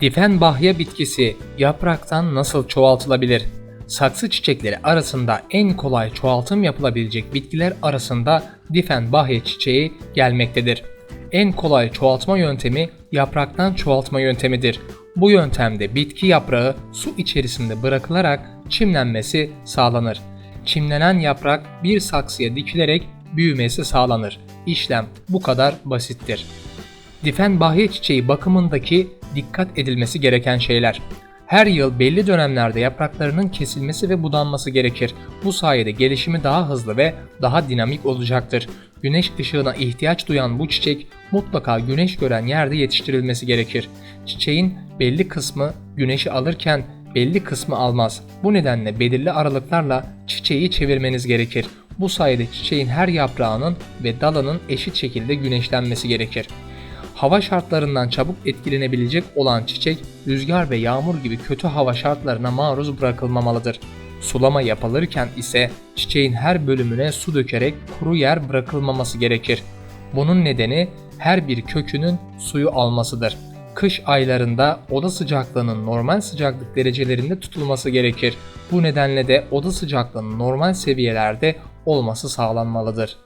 Difenbahya bitkisi yapraktan nasıl çoğaltılabilir? Saksı çiçekleri arasında en kolay çoğaltım yapılabilecek bitkiler arasında Difenbahya çiçeği gelmektedir. En kolay çoğaltma yöntemi yapraktan çoğaltma yöntemidir. Bu yöntemde bitki yaprağı su içerisinde bırakılarak çimlenmesi sağlanır. Çimlenen yaprak bir saksıya dikilerek büyümesi sağlanır. İşlem bu kadar basittir. Difenbahya çiçeği bakımındaki dikkat edilmesi gereken şeyler. Her yıl belli dönemlerde yapraklarının kesilmesi ve budanması gerekir. Bu sayede gelişimi daha hızlı ve daha dinamik olacaktır. Güneş ışığına ihtiyaç duyan bu çiçek mutlaka güneş gören yerde yetiştirilmesi gerekir. Çiçeğin belli kısmı güneşi alırken belli kısmı almaz. Bu nedenle belirli aralıklarla çiçeği çevirmeniz gerekir. Bu sayede çiçeğin her yaprağının ve dalının eşit şekilde güneşlenmesi gerekir. Hava şartlarından çabuk etkilenebilecek olan çiçek, rüzgar ve yağmur gibi kötü hava şartlarına maruz bırakılmamalıdır. Sulama yapılırken ise çiçeğin her bölümüne su dökerek kuru yer bırakılmaması gerekir. Bunun nedeni her bir kökünün suyu almasıdır. Kış aylarında oda sıcaklığının normal sıcaklık derecelerinde tutulması gerekir. Bu nedenle de oda sıcaklığının normal seviyelerde olması sağlanmalıdır.